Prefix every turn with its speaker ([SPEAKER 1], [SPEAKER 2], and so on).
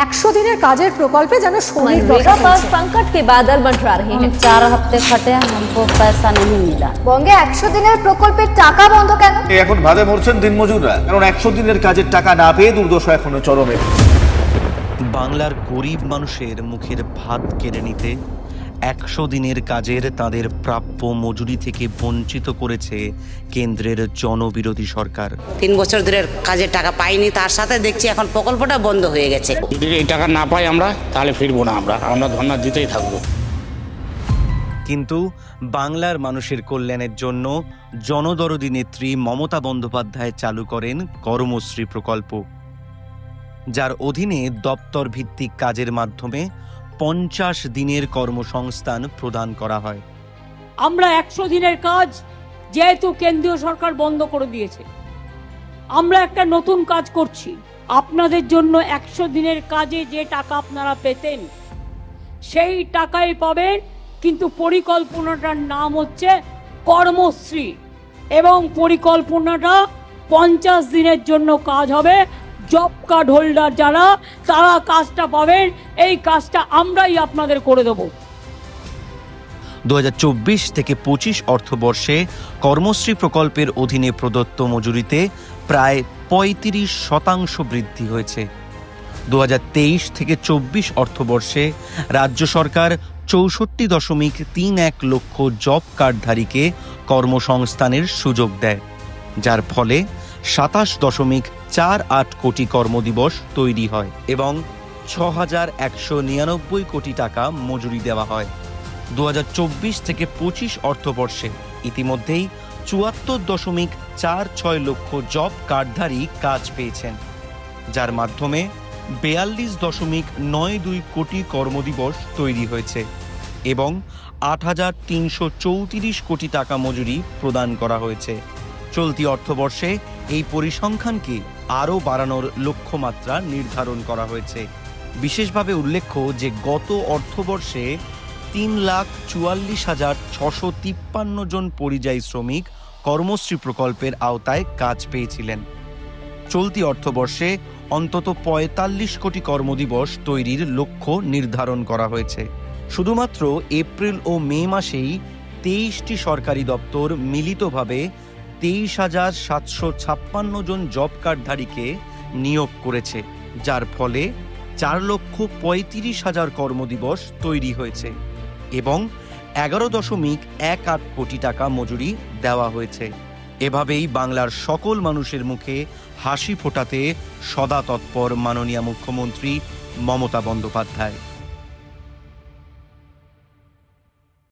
[SPEAKER 1] একশো দিনের কাজের প্রকল্পে যেন শরীর
[SPEAKER 2] मनरेगा पर संकट के बादल मंडरा रहे
[SPEAKER 3] हम
[SPEAKER 2] हैं
[SPEAKER 3] चार हफ्ते खटे हमको पैसा नहीं मिला
[SPEAKER 4] বঙ্গে একশো দিনের প্রকল্পের টাকা বন্ধ কেন
[SPEAKER 5] এই এখন ভাদে মরছেন দিনমজুররা কারণ একশো দিনের কাজের টাকা না পেয়ে দুর্দশা এখনো চরমে
[SPEAKER 6] বাংলার গরিব মানুষের মুখের ভাত কেড়ে নিতে একশো দিনের কাজের তাদের প্রাপ্য মজুরি থেকে বঞ্চিত করেছে কেন্দ্রের জনবিরোধী সরকার।
[SPEAKER 7] তিন বছর ধরে কাজের টাকা পাইনি তার সাথে দেখছি এখন প্রকল্পটা বন্ধ হয়ে গেছে।
[SPEAKER 8] যদি এই টাকা না পাই আমরা তাহলে ফিরবো না আমরা আমরা ধর্ণা দিতেই থাকব।
[SPEAKER 6] কিন্তু বাংলার মানুষের কল্যাণের জন্য জনদরদী নেত্রী মমতা বন্দ্যোপাধ্যায় চালু করেন কর্মশ্রী প্রকল্প যার অধীনে দপ্তর ভিত্তিক কাজের মাধ্যমে পঞ্চাশ দিনের কর্মসংস্থান প্রদান করা হয়।
[SPEAKER 9] আমরা একশো দিনের কাজ যেহেতু কেন্দ্রীয় সরকার বন্ধ করে দিয়েছে। আমরা একটা নতুন কাজ করছি। আপনাদের জন্য একশো দিনের কাজে যে টাকা আপনারা পেতেন, সেই টাকাই পাবেন, কিন্তু পরিকল্পনাটার নাম হচ্ছে কর্মশ্রী। এবং পরিকল্পনাটা পঞ্চাশ দিনের জন্য কাজ হবে জব কার্ড হোল্ডার যারা, তারা কাজটা পাবেন। এই কাজটা আমরাই আপনাদের করে দেবো।
[SPEAKER 6] দু থেকে পঁচিশ অর্থবর্ষে কর্মশ্রী প্রকল্পের অধীনে প্রদত্ত মজুরিতে প্রায় পঁয়ত্রিশ শতাংশ বৃদ্ধি হয়েছে। দু হাজার তেইশ থেকে চব্বিশ অর্থবর্ষে রাজ্য সরকার চৌষট্টি দশমিক তিন এক লক্ষ জব কার্ডধারীকে কর্মসংস্থানের সুযোগ দেয়, যার ফলে সাতাশ দশমিক চার আট কোটি কর্মদিবস তৈরি হয় এবং ছ হাজার একশো নিরানব্বই কোটি টাকা মজুরি দেওয়া হয়। দু হাজার চব্বিশ থেকে পঁচিশ অর্থবর্ষে ইতিমধ্যেই চুয়াত্তর দশমিক চার ছয় লক্ষ জব কার্ডধারী কাজ পেয়েছেন, যার মাধ্যমে বেয়াল্লিশ দশমিক নয় দুই কোটি কর্মদিবস তৈরি হয়েছে এবং আট হাজার তিনশো চৌত্রিশ কোটি টাকা মজুরি প্রদান করা হয়েছে। চলতি অর্থবর্ষে এই পরিসংখ্যানকে আরও বাড়ানোর লক্ষ্যমাত্রা নির্ধারণ করা হয়েছে। বিশেষভাবে উল্লেখ্য যে গত অর্থবর্ষে তিন লাখ চুয়াল্লিশ হাজার ছশো তিপ্পান্ন জন পরিযায়ী শ্রমিক কর্মশ্রী প্রকল্পের আওতায় কাজ পেয়েছিলেন। চলতি অর্থবর্ষে অন্তত পঁয়তাল্লিশ কোটি কর্মদিবস তৈরির লক্ষ্য নির্ধারণ করা হয়েছে। শুধুমাত্র এপ্রিল ও মে মাসেই তেইশটি সরকারি দপ্তর মিলিতভাবে তেইশ হাজার সাতশো ছাপ্পান্ন জন জব কার্ডধারীকে নিয়োগ করেছে, যার ফলে চার লক্ষ পঁয়ত্রিশ হাজার কর্মদিবস তৈরি হয়েছে এবং এগারো দশমিক এক আট কোটি টাকা মজুরি দেওয়া হয়েছে। এভাবেই বাংলার সকল মানুষের মুখে হাসি ফোটাতে সদা তৎপর মাননীয় মুখ্যমন্ত্রী মমতা বন্দ্যোপাধ্যায়।